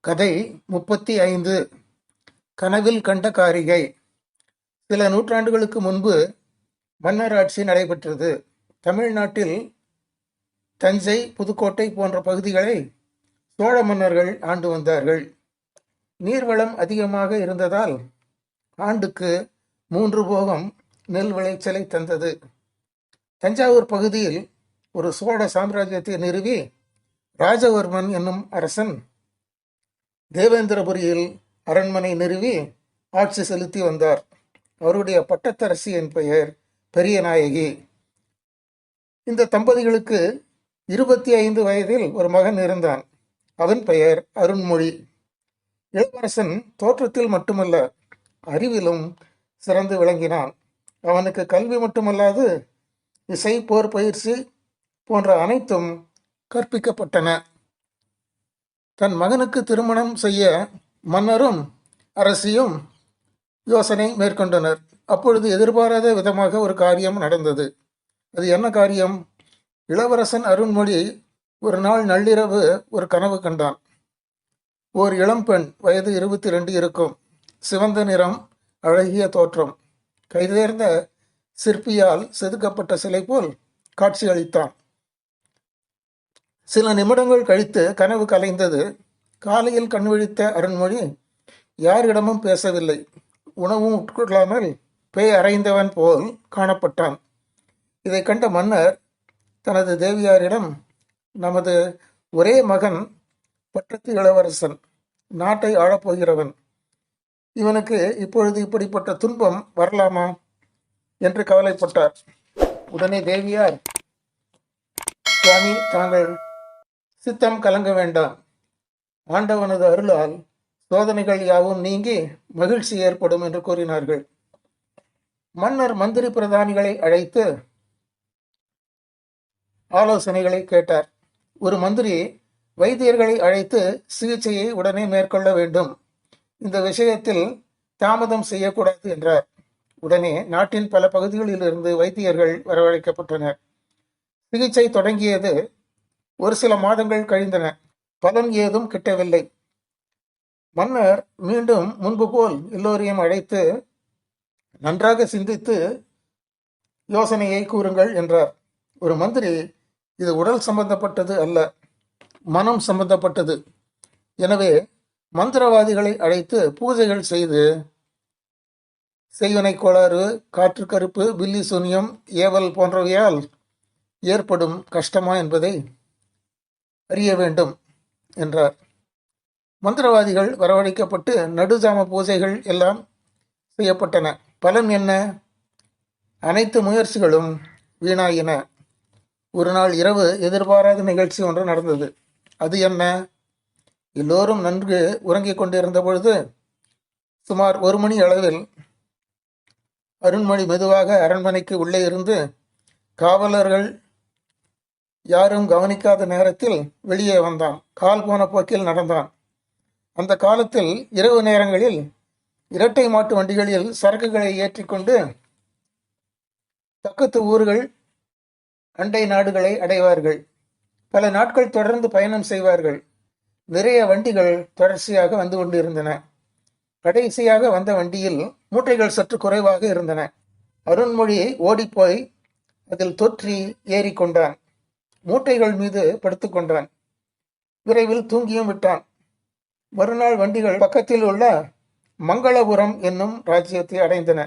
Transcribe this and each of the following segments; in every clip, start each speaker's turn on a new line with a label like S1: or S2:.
S1: கதை முப்பத்தி ஐந்து. கனவில் கண்ட காரிகை. சில நூற்றாண்டுகளுக்கு முன்பு மன்னராட்சி நடைபெற்றது. தமிழ்நாட்டில் தஞ்சை புதுக்கோட்டை போன்ற பகுதிகளை சோழ மன்னர்கள் ஆண்டு வந்தார்கள். நீர்வளம் அதிகமாக இருந்ததால் ஆண்டுக்கு மூன்று போகம் நெல் விளைச்சலை தந்தது. தஞ்சாவூர் பகுதியில் ஒரு சோழ சாம்ராஜ்யத்தை நிறுவி ராஜவர்மன் என்னும் அரசன் தேவேந்திரபுரியில் அரண்மனை நிறுவி ஆட்சி செலுத்தி வந்தார். அவருடைய பட்டத்தரசியின் பெயர் பெரியநாயகி இந்த தம்பதிகளுக்கு இருபத்தி ஐந்து வயதில் ஒரு மகன் இருந்தான். அதன் பெயர் அருண்மொழி. இளவரசன் தோற்றத்தில் மட்டுமல்ல அறிவிலும் சிறந்து விளங்கினான். அவனுக்கு கல்வி மட்டுமல்லாது இசை போர் பயிற்சி போன்ற அனைத்தும் கற்பிக்கப்பட்டன. தன் மகனுக்கு திருமணம் செய்ய மன்னரும் அரசியும் யோசனை மேற்கொண்டனர். அப்பொழுது எதிர்பாராத விதமாக ஒரு காரியம் நடந்தது. அது என்ன காரியம்? இளவரசன் அருண்மொழி ஒரு நாள் நள்ளிரவு ஒரு கனவு கண்டான். ஓர் இளம்பெண் வயது இருபத்தி ரெண்டு இருக்கும். சிவந்த நிறம் அழகிய தோற்றம். கைதேர்ந்த சிற்பியால் செதுக்கப்பட்ட சிலை போல் காட்சியளித்தான் சில நிமிடங்கள் கழித்து கனவு கலைந்தது. காலையில் கண்விழித்த அருண்மொழி யாரிடமும் பேசவில்லை. உணவும் உட்கொள்ளாமல் பேய் அறைந்தவன் போல் காணப்பட்டான். இதை கண்ட மன்னர் தனது தேவியாரிடம் நமது ஒரே மகன் பட்டத்து இளவரசன் நாட்டை ஆளப்போகிறவன். இவனுக்கு இப்பொழுது இப்படிப்பட்ட துன்பம் வரலாமா? என்று கவலைப்பட்டார். உடனே தேவியார் சுவாமி தாங்கள் சித்தம் கலங்க வேண்டாம். ஆண்டவனது அருளால் சோதனைகள் யாவும் நீங்கி மகிழ்ச்சி ஏற்படும் என்று கூறினார்கள். மன்னர் மந்திரி பிரதானிகளை அழைத்து ஆலோசனைகளை கேட்டார். ஒரு மந்திரி வைத்தியர்களை அழைத்து சிகிச்சையை உடனே மேற்கொள்ள வேண்டும். இந்த விஷயத்தில் தாமதம் செய்யக்கூடாது என்றார். உடனே நாட்டின் பல பகுதிகளில் இருந்து வைத்தியர்கள் வரவழைக்கப்பட்டனர். சிகிச்சை தொடங்கியது ஒரு சில மாதங்கள் கழிந்தன. பலன் ஏதும் கிட்டவில்லை. மன்னர் மீண்டும் முன்பு போல் எல்லோரையும் அழைத்து நன்றாக சிந்தித்து யோசனையை கூறுங்கள் என்றார். ஒரு மந்திரி இது உடல் சம்பந்தப்பட்டது அல்ல மனம் சம்பந்தப்பட்டது. எனவே மந்திரவாதிகளை அழைத்து பூஜைகள் செய்து செய்வனை கோளாறு காற்று கருப்பு பில்லி சூன்யம் ஏவல் போன்றவையால் ஏற்படும் கஷ்டமா என்பதை அறிய வேண்டும் என்றார். மந்திரவாதிகள் வரவழைக்கப்பட்டு நடுஜாம பூஜைகள் எல்லாம் செய்யப்பட்டன. பலன் என்ன? அனைத்து முயற்சிகளும் வீணாயின. ஒரு நாள் இரவு எதிர்பாராத நிகழ்ச்சி ஒன்று நடந்தது. அது என்ன? எல்லோரும் நன்கு உறங்கிக் கொண்டிருந்த பொழுது சுமார் ஒரு மணி அளவில் அருண்மொழி மெதுவாக அரண்மனைக்கு உள்ளே இருந்து காவலர்கள் யாரும் கவனிக்காத நேரத்தில் வெளியே வந்தான். கால் போன போக்கில் நடந்தான். அந்த காலத்தில் இரவு நேரங்களில் இரட்டை மாட்டு வண்டிகளில் சரக்குகளை ஏற்றிக்கொண்டு பக்கத்து ஊர்கள் அண்டை நாடுகளை அடைவார்கள். பல நாட்கள் தொடர்ந்து பயணம் செய்வார்கள். நிறைய வண்டிகள் தொடர்ச்சியாக வந்து கொண்டிருந்தன. கடைசியாக வந்த வண்டியில் மூட்டைகள் சற்று குறைவாக இருந்தன. அருண்மொழி ஓடிப்போய் அதில் தொற்றி ஏறிக்கொண்டான் மூட்டைகள் மீது படுத்துக்கொண்டான் விரைவில் தூங்கியும் விட்டான். மறுநாள் வண்டிகள் பக்கத்தில் உள்ள மங்களபுரம் என்னும் ராஜ்யத்தை அடைந்தன.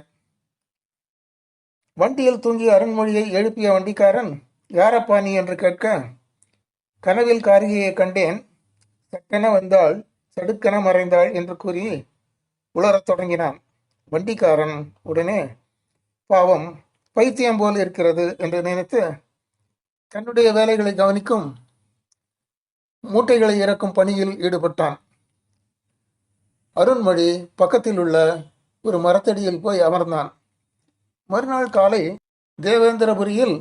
S1: வண்டியில் தூங்கிய அருண்மொழியை எழுப்பிய வண்டிக்காரன் யாரப்பா நீ? என்று கேட்க கனவில் காரிகையை கண்டேன். சட்டென வந்தாள் சடுக்கென மறைந்தாள் என்று கூறி உளரத் தொடங்கினான். வண்டிக்காரன் உடனே பாவம் பைத்தியம் போல் இருக்கிறது என்று நினைத்து தன்னுடைய வேலைகளை கவனிக்கும். மூட்டைகளை இறக்கும் பணியில் ஈடுபட்டான். அருண்மொழி பக்கத்தில் உள்ள ஒரு மரத்தடியில் போய் அமர்ந்தான். மறுநாள் காலை தேவேந்திரபுரியில்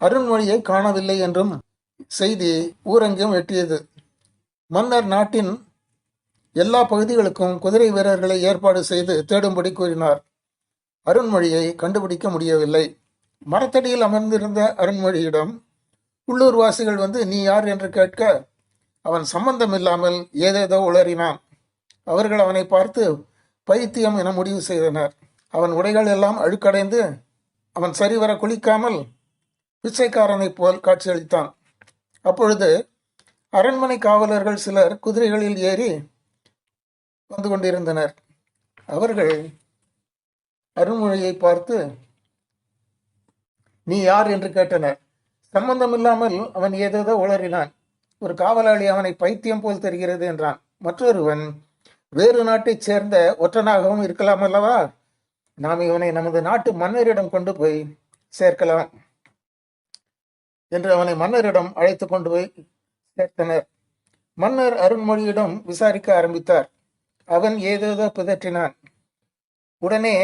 S1: அருண்மொழியை காணவில்லை என்றும் செய்தி ஊரெங்கும் எட்டியது. மன்னர் நாட்டின் எல்லா பகுதிகளுக்கும் குதிரை வீரர்களை ஏற்பாடு செய்து தேடும்படி கூறினார். அருண்மொழியை கண்டுபிடிக்க முடியவில்லை. மரத்தடியில் அமர்ந்திருந்த அருண்மொழியிடம் உள்ளூர்வாசிகள் வந்து நீ யார்? என்று கேட்க அவன் சம்பந்தம் இல்லாமல் ஏதேதோ உளறினான். அவர்கள் அவனை பார்த்து பைத்தியம் என முடிவு செய்தனர். அவன் உடைகள் எல்லாம் அழுக்கடைந்து அவன் சரிவர குளிக்காமல் பிச்சைக்காரனைப் போல் காட்சியளித்தான். அப்பொழுது அரண்மனை காவலர்கள் சிலர் குதிரைகளில் ஏறி வந்து கொண்டிருந்தனர். அவர்கள் அருண்மொழியை பார்த்து நீ யார்? என்று கேட்டனர். சம்பந்தமில்லாமல் அவன் ஏதேதோ உளறினான். ஒரு காவலாளி அவனை பைத்தியம் போல் தெரிகிறது என்றான். மற்றொருவன் வேறு நாட்டைச் சேர்ந்த ஒற்றனாகவும் இருக்கலாம் அல்லவா? நாம் இவனை நமது நாட்டு மன்னரிடம் கொண்டு போய் சேர்க்கலாம் என்று அவனை மன்னரிடம் அழைத்து கொண்டு போய் சேர்த்தனர். மன்னர் அருண்மொழியிடம் விசாரிக்க ஆரம்பித்தார். அவன் ஏதேதோ பிதற்றினான். உடனே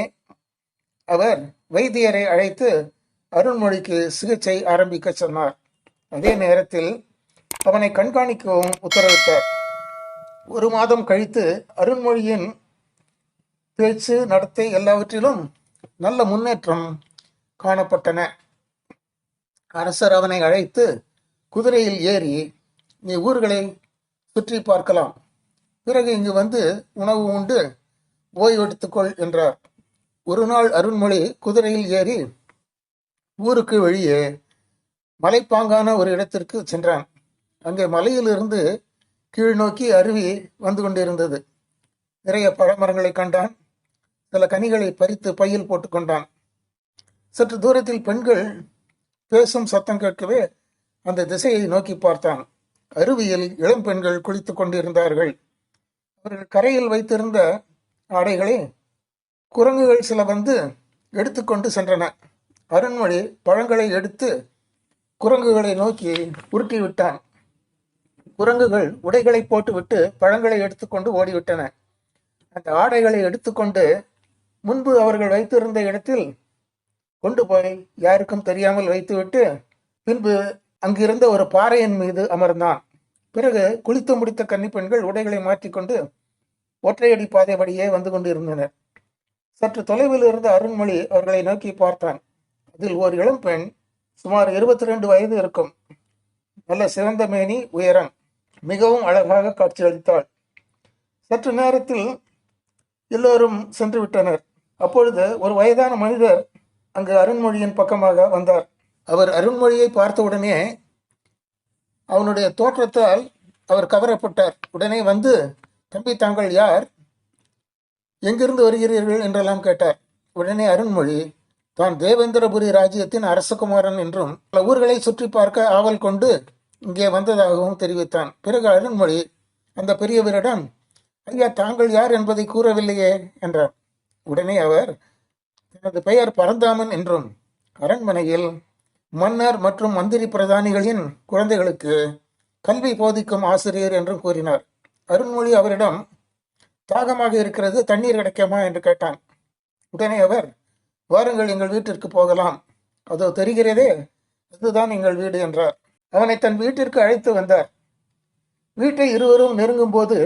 S1: அவர் வைத்தியரை அழைத்து அருண்மொழிக்கு சிகிச்சை ஆரம்பிக்க சொன்னார். அதே நேரத்தில் அவனை கண்காணிக்கவும் உத்தரவிட்டார். ஒரு மாதம் கழித்து அருண்மொழியின் பேச்சு நடத்தை எல்லாவற்றிலும் நல்ல முன்னேற்றம் காணப்பட்டன. அரசர் அவனை அழைத்து குதிரையில் ஏறி நீ ஊர்களை சுற்றி பார்க்கலாம். பிறகு இங்கு வந்து உணவு உண்டு ஓய்வெடுத்துக்கொள் என்றார். ஒரு நாள் அருண்மொழி குதிரையில் ஏறி ஊருக்கு வெளியே மலைப்பாங்கான ஒரு இடத்திற்கு சென்றான். அங்கே மலையிலிருந்து கீழ் நோக்கி அருவி வந்து கொண்டிருந்தது. நிறைய பழமரங்களை கண்டான். சில கனிகளை பறித்து பையில் போட்டுக்கொண்டான். சற்று தூரத்தில் பெண்கள் பேசும் சத்தம் கேட்கவே அந்த திசையை நோக்கி பார்த்தான். அருவியில் இளம் பெண்கள் குளித்துக் கொண்டிருந்தார்கள். அவர்கள் கரையில் வைத்திருந்த ஆடைகளை குரங்குகள் சில வந்து எடுத்துக்கொண்டு சென்றன. அருண்மொழி பழங்களை எடுத்து குரங்குகளை நோக்கி உருட்டி விட்டான். குரங்குகள் உடைகளை போட்டுவிட்டு பழங்களை எடுத்துக்கொண்டு ஓடிவிட்டன. அந்த ஆடைகளை எடுத்துக்கொண்டு முன்பு அவர்கள் வைத்திருந்த இடத்தில் கொண்டு போய் யாருக்கும் தெரியாமல் வைத்துவிட்டு பின்பு அங்கிருந்த ஒரு பாறையின் மீது அமர்ந்தான். பிறகு குளித்து முடித்த கன்னிப்பெண்கள் உடைகளை மாற்றிக்கொண்டு ஒற்றையடி பாதை வழியே வந்து கொண்டிருந்தனர். சற்று தொலைவில் இருந்த அருண்மொழி அவர்களை நோக்கி பார்த்தான். அதில் ஒரு இளம் பெண் சுமார் இருபத்தி ரெண்டு வயது இருக்கும். நல்ல சிறந்த மேனி உயரம் மிகவும் அழகாக காட்சியளித்தாள். சற்று நேரத்தில் எல்லோரும் சென்று விட்டனர் அப்பொழுது ஒரு வயதான மனிதர் அங்கு அருண்மொழியின் பக்கமாக வந்தார். அவர் அருண்மொழியை பார்த்தவுடனே அவனுடைய தோற்றத்தால் அவர் கவரப்பட்டார். உடனே வந்து தம்பி தாங்கள் யார்? எங்கிருந்து வருகிறீர்கள்? என்றெல்லாம் கேட்டார். உடனே அருண்மொழி தான் தேவேந்திரபுரி ராஜ்யத்தின் அரசகுமாரன் என்றும் பல ஊர்களை சுற்றி பார்க்க ஆவல் கொண்டு இங்கே வந்ததாகவும் தெரிவித்தான். பிறகு அருண்மொழி அந்த பெரியவரிடம் ஐயா தாங்கள் யார் என்பதை கூறவில்லையே என்றார். உடனே அவர் தனது பெயர் பரந்தாமன் என்றும் அரண்மனையில் மன்னர் மற்றும் மந்திரி பிரதானிகளின் குழந்தைகளுக்கு கல்வி போதிக்கும் ஆசிரியர் என்றும் கூறினார். அருண்மொழி அவரிடம் தாகமாக இருக்கிறது தண்ணீர் கிடைக்குமா என்று கேட்டான். உடனே அவர் வாருங்கள் எங்கள் வீட்டிற்கு போகலாம். அதோ தெரிகிறதே அதுதான் எங்கள் வீடு என்றார். அவனை தன் வீட்டிற்கு அழைத்து வந்தார். வீட்டை இருவரும் நெருங்கும் போது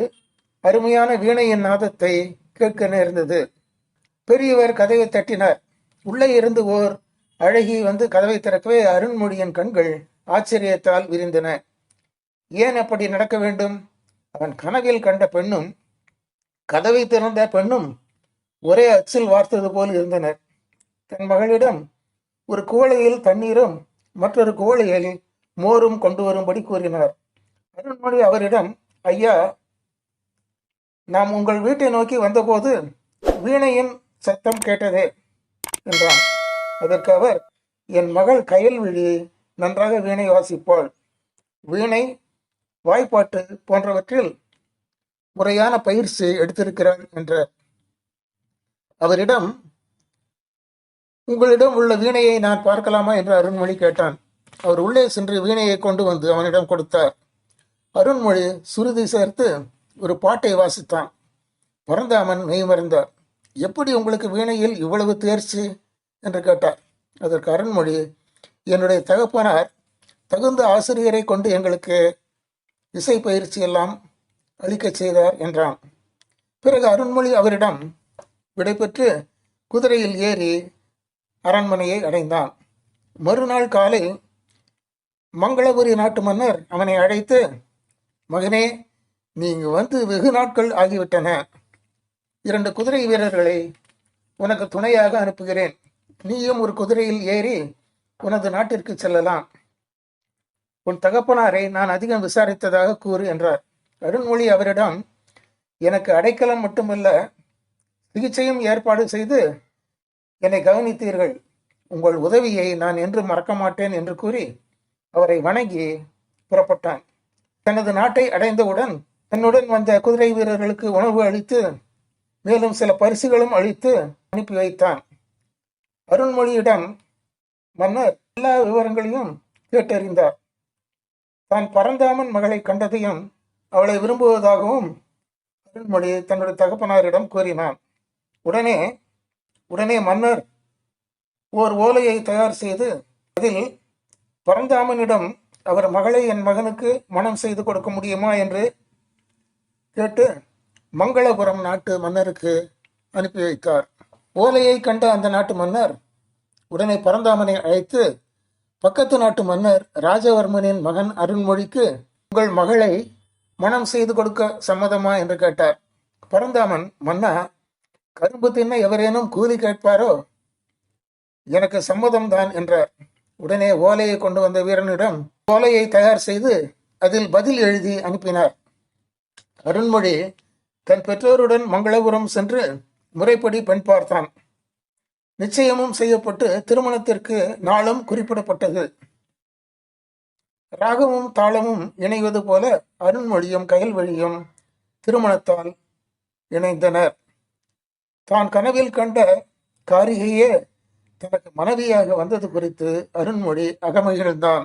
S1: அருமையான வீணையின் நாதத்தை கேட்க நேர்ந்தது. பெரியவர் கதவை தட்டினார். உள்ளே இருந்து ஓர் அழகி வந்து கதவை திறக்கவே அருண்மொழியின் கண்கள் ஆச்சரியத்தால் விரிந்தன. ஏன் அப்படி நடக்க வேண்டும்? அவன் கனவில் கண்ட பெண்ணும் கதவை திறந்த பெண்ணும் ஒரே அச்சில் வார்த்தது போல் இருந்தனர். தன் மகளிடம் ஒரு குவளையில் தண்ணீரும் மற்றொரு குவளையில் மோரும் கொண்டு வரும்படி கூறினார். அருண்மொழி அவரிடம் ஐயா நாம் உங்கள் வீட்டை நோக்கி வந்தபோது வீணையின் சத்தம் கேட்டதே என்றான். அதற்கு அவர் என் மகள் கயல்விழி நன்றாக வீணை வாசிப்பாள். வீணை வாய்ப்பாட்டு போன்றவற்றில் முறையான பயிற்சி எடுத்திருக்கிறாள் என்றார். அவரிடம் உங்களிடம் உள்ள வீணையை நான் பார்க்கலாமா? என்று அருண்மொழி கேட்டான். அவர் உள்ளே சென்று வீணையை கொண்டு வந்து அவனிடம் கொடுத்தார். அருண்மொழி சுருதி சேர்த்து ஒரு பாட்டை வாசித்தான். பரந்தாமன் மெய்மறந்தார் எப்படி உங்களுக்கு வீணையில் இவ்வளவு தேர்ச்சி? என்று கேட்டார். அதற்கு அருண்மொழி என்னுடைய தகப்பனார் தகுந்த ஆசிரியரை கொண்டு எங்களுக்கு இசை பயிற்சி எல்லாம் அளிக்கச் செய்தார் என்றான். பிறகு அருண்மொழி அவரிடம் விடைபெற்று குதிரையில் ஏறி அரண்மனையை அடைந்தான். மறுநாள் காலை மங்களபுரி நாட்டு மன்னர் அவனை அழைத்து மகனே நீங்கள் வந்து வெகு நாட்கள் ஆகிவிட்டன. இரண்டு குதிரை வீரர்களை உனக்கு துணையாக அனுப்புகிறேன். நீயும் ஒரு குதிரையில் ஏறி உனது நாட்டிற்கு செல்லலாம். உன் தகப்பனாரை நான் அதிகம் விசாரித்ததாக கூறு என்றார். அருண்மொழி அவரிடம் எனக்கு அடைக்கலம் மட்டுமல்ல சிகிச்சையும் ஏற்பாடு செய்து என்னை கவனித்தீர்கள். உங்கள் உதவியை நான் என்று மறக்க மாட்டேன் என்று கூறி அவரை வணங்கி புறப்பட்டான். தனது நாட்டை அடைந்தவுடன் தன்னுடன் வந்த குதிரை வீரர்களுக்கு உணவு அளித்து மேலும் சில பரிசுகளும் அளித்து அனுப்பி வைத்தான். அருண்மொழியிடம் மன்னர் எல்லா விவரங்களையும் கேட்டறிந்தார். தான் பரந்தாமன் மகளை கண்டதையும் அவளை விரும்புவதாகவும் அருண்மொழி தன்னுடைய தகப்பனாரிடம் கூறினான். உடனே உடனே மன்னர் ஓர் ஓலையை தயார் செய்து அதில் பரந்தாமனிடம் அவர் மகளை என் மகனுக்கு மனம் செய்து கொடுக்க முடியுமா என்று கேட்டு மங்களபுரம் நாட்டு மன்னருக்கு அனுப்பி வைத்தார். ஓலையை கண்ட அந்த நாட்டு மன்னர் உடனே பரந்தாமனை அழைத்து பக்கத்து நாட்டு மன்னர் ராஜவர்மனின் மகன் அருண்மொழிக்கு உங்கள் மகளை மனம் செய்து கொடுக்க சம்மதமா? என்று கேட்டார். பரந்தாமன் மன்னா கரும்பு தின்ன எவரேனும் கூலி கேட்பாரோ? எனக்கு சம்மதம் தான் என்றார். உடனே ஓலையை கொண்டு வந்த வீரனிடம் ஓலையை தயார் செய்து அதில் பதில் எழுதி அனுப்பினார். அருண்மொழி தன் பெற்றோருடன் மங்களபுரம் சென்று முறைப்படி பெண் பார்த்தான். நிச்சயமும் செய்யப்பட்டு திருமணத்திற்கு நாளும் குறிப்பிடப்பட்டது. ராகமும் தாளமும் இணைவது போல அருண்மொழியும் கயல்வழியும் திருமணத்தால் இணைந்தனர். தான் கனவில் கண்ட காரிகையே தனக்கு மனைவியாக வந்தது குறித்து அருண்மொழி அகமகிழ்ந்தான்.